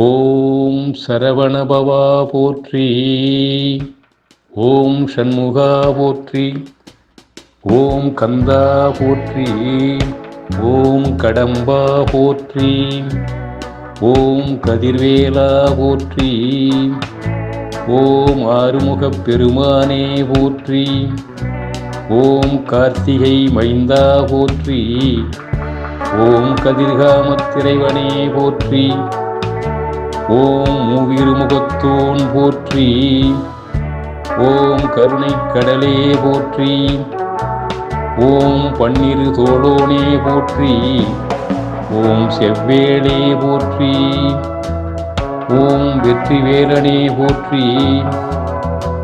ஓம் சரவணபவா போற்றி. ஓம் ஷண்முகா போற்றி. ஓம் கந்தா போற்றி. ஓம் கடம்பா போற்றி. ஓம் கதிர்வேலா போற்றி. ஓம் ஆறுமுகப் பெருமானே போற்றி. ஓம் கார்த்திகை மைந்தா போற்றி. ஓம் கதிர்காமத் திரைவனே போற்றி. ஓம் மூவிருமுகத்தோன் போற்றி. ஓம் கருணை கடலே போற்றி. ஓம் பன்னிரு தோளோனே போற்றி. ஓம் செவ்வேளே போற்றி. ஓம் வெற்றி வேலனே போற்றி.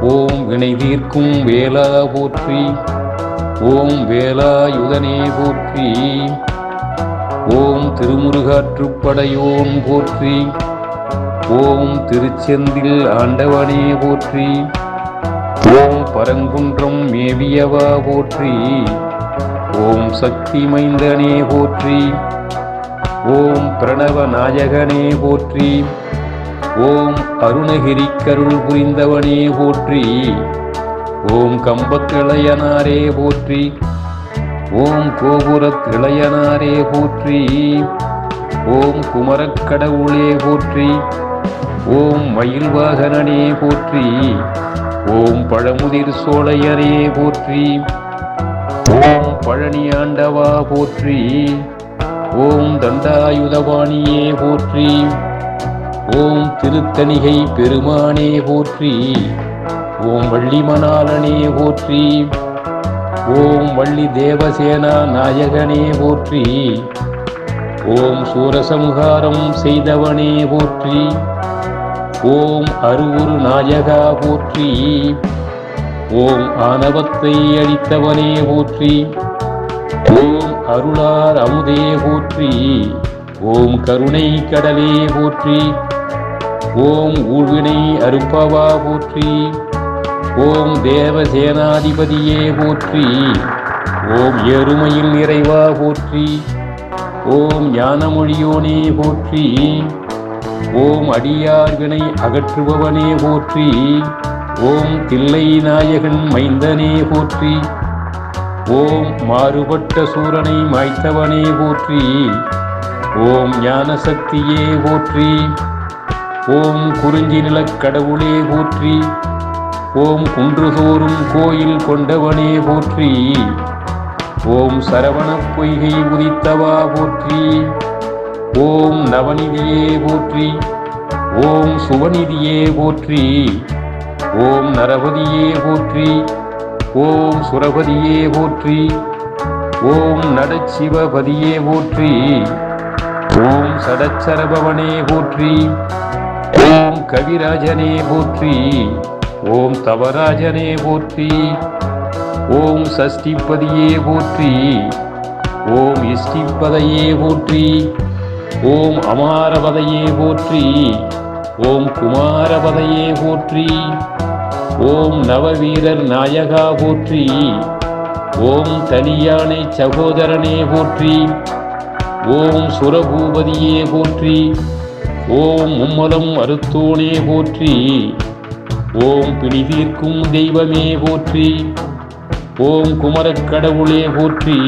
ஓம் வினை தீர்க்கும் வேலா போற்றி. ஓம் வேலாயுதனே போற்றி. ஓம் திருமுருகாற்றுப்படையோன் போற்றி. ஓம் திருச்செந்தில் ஆண்டவனே போற்றி. ஓம் பரங்குன்றம் மேவியவா போற்றி. ஓம் சக்தி மைந்தனே போற்றி. ஓம் பிரணவ நாயகனே போற்றி. ஓம் அருணகிரி கருள் புரிந்தவனே போற்றி. ஓம் கம்பக்கிளையனாரே போற்றி. ஓம் கோபுரத்திளையனாரே போற்றி. ஓம் குமரக்கடவுளே போற்றி. ஓம் மயில் வாகனனே போற்றி. ஓம் பழமுதிர் சோழையரே போற்றி. ஓம் பழனி ஆண்டவா போற்றி. ஓம் தண்டாயுதபாணியே போற்றி. ஓம் திருத்தணிகை பெருமானே போற்றி. ஓம் வள்ளிமணாலனே போற்றி. ஓம் வள்ளி தேவசேனா நாயகனே போற்றி. ஓம் சூரசம்ஹாரம் செய்தவனே போற்றி. ஓம் அருவுரு நாயகா போற்றி. ஓம் ஆணவத்தை அழித்தவனே போற்றி. ஓம் அருளார் அமுதே போற்றி. ஓம் கருணை கடலே போற்றி. ஓம் ஊழ்வினை அருப்பவா போற்றி. ஓம் தேவசேனாதிபதியே போற்றி. ஓம் எருமையில் நிறைவா போற்றி. ஓம் ஞானமொழியோனே போற்றி. ஓம் அடியார்வினை அகற்றுபவனே போற்றி. ஓம் தில்லை நாயகன் மைந்தனே போற்றி. ஓம் மாறுபட்ட சூரனை மாய்த்தவனே போற்றி. ஓம் ஞானசக்தியே போற்றி. ஓம் குறிஞ்சி நிலக்கடவுளே போற்றி. ஓம் குன்றுதோறும் கோயில் கொண்டவனே போற்றி. ஓம் சரவணப் பொய்கை உதித்தவா போற்றி. ஓம் நவநிதியே போற்றி. ஓம் சுவநிதியே போற்றி. ஓம் நரபதியே போற்றி. ஓம் சுரபதியே போற்றி. ஓம் நடச்சிவபதியே போற்றி. ஓம் சடச்சரபவனே போற்றி. ஓம் கவிராஜனே போற்றி. ஓம் தவராஜனே போற்றி. ஓம் சஷ்டிபதியே போற்றி. ஓம் இஷ்டிப்பதையே போற்றி. ஓம் அமாரபதையே போற்றி ஓம் குமாரபதையே போற்றி ஓம் நவவீரர் நாயகா போற்றி ஓம் தனியானை சகோதரனே போற்றி ஓம் சுரபூபதியே போற்றி ஓம் மும்மலம் அறுத்தோனே போற்றி ஓம் பிணிதீர்க்கும் தெய்வமே போற்றி ஓம் குமரக்கடவுளே போற்றி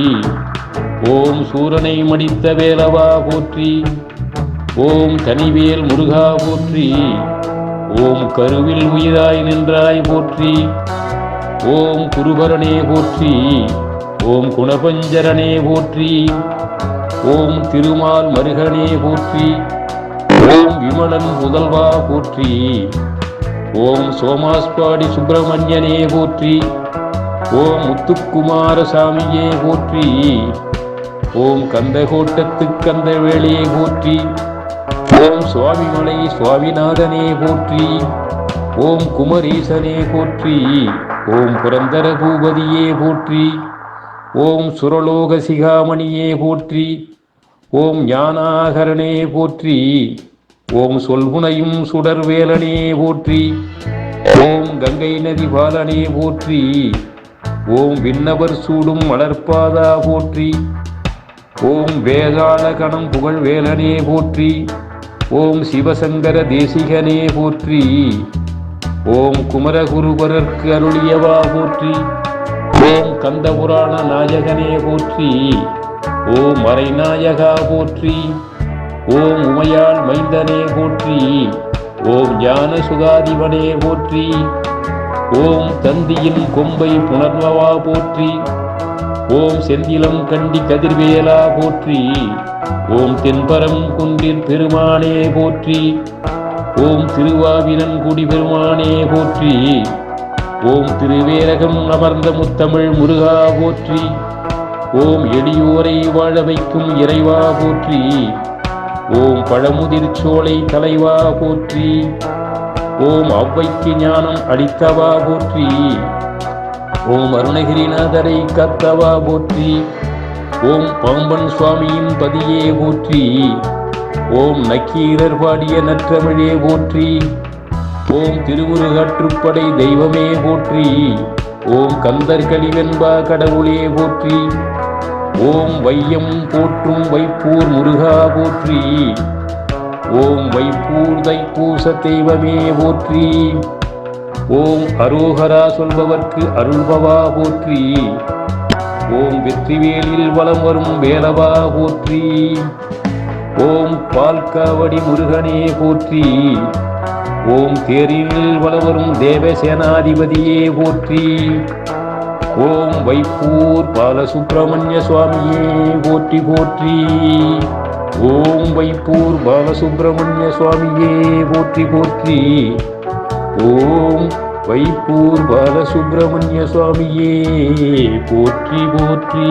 ஓம் சூரனை மடித்த வேலவா போற்றி ஓம் தனிவேல் முருகா போற்றி ஓம் கருவில் உயிராய் நின்றாய் போற்றி ஓம் குருபரனே போற்றி ஓம் குணபஞ்சரனே போற்றி ஓம் திருமால் மருகனே போற்றி ஓம் விமலன் முதல்வா போற்றி ஓம் சோமாஸ்பாடி சுப்பிரமணியனே போற்றி ஓம் முத்துக்குமாரசாமியே போற்றி ஓம் கந்தகோட்டத்து கந்தவேளியை போற்றி. ஓம் சுவாமிமலை சுவாமிநாதனே போற்றி. ஓம் குமரீசனே போற்றி. ஓம் புரந்தர பூபதியே போற்றி. ஓம் சுரலோக சிகாமணியே போற்றி. ஓம் ஞானாகரனே போற்றி. ஓம் சொல்குணையும் சுடர்வேலனே போற்றி. ஓம் கங்கை நதி பாலனே போற்றி. ஓம் விண்ணவர் சூடும் மலர்பாதா போற்றி. ஓம் வேதாள கணம் புகழ் வேலனே போற்றி. ஓம் சிவசங்கர தேசிகனே போற்றி. ஓம் குமரகுருபரர்க்கு அருளியவா போற்றி. ஓம் கந்தபுராண நாயகனே போற்றி. ஓம் மறைநாயகா போற்றி. ஓம் உமையாள் மைந்தனே போற்றி. ஓம் ஞான சுகாதிபனே போற்றி. ஓம் தந்தியின் கொம்பை புணர்வவா போற்றி. ஓம் செந்திலம் கண்டி கதிர்வேலா போற்றி. ஓம் தென்பரம் குன்றிற் பெருமானே போற்றி. ஓம் திருவாவினன்குடி பெருமானே போற்றி. ஓம் திருவேரகம் அமர்ந்த முத்தமிழ் முருகா போற்றி. ஓம் எளியோரை வாழ வைக்கும் இறைவா போற்றி. ஓம் பழமுதிர் சோலை தலைவா போற்றி. ஓம் அவ்வைக்கு ஞானம் அளித்தவா போற்றி. ஓம் அருணகிரிநாதரை கத்தவா போற்றி. ஓம் பாம்பன் சுவாமியின் பதியே போற்றி. ஓம் நக்கீரர் பாடிய நற்றமிழே போற்றி. ஓம் திருமுருகற்றுப்படை தெய்வமே போற்றி. ஓம் கந்தர் கலிவென்பா கடவுளே போற்றி. ஓம் வையம் போற்றும் வைப்பூர் முருகா போற்றி. ஓம் வைப்பூர் தைப்பூச தெய்வமே போற்றி. ஓம் அரோகரா சொல்பவர்க்கு அருள்பவா போற்றி. ஓம் வெற்றிவேலில் வலம் வரும் வேலவா போற்றி. ஓம் பால்காவடி முருகனே போற்றி. ஓம் தேரில் வளவரும் வரும் தேவசேனாதிபதியே போற்றி. ஓம் வைப்பூர் பாலசுப்பிரமணிய சுவாமியே போற்றி போற்றி. ஓம் வைப்பூர் பாலசுப்பிரமணிய சுவாமியே போற்றி போற்றி. ஓம் வைப்பூர் பாலசுப்பிரமணிய சுவாமியே போற்றி போற்றி.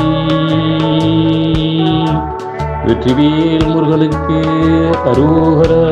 வெற்றிவேல் முருகனுக்கு அரோகரா.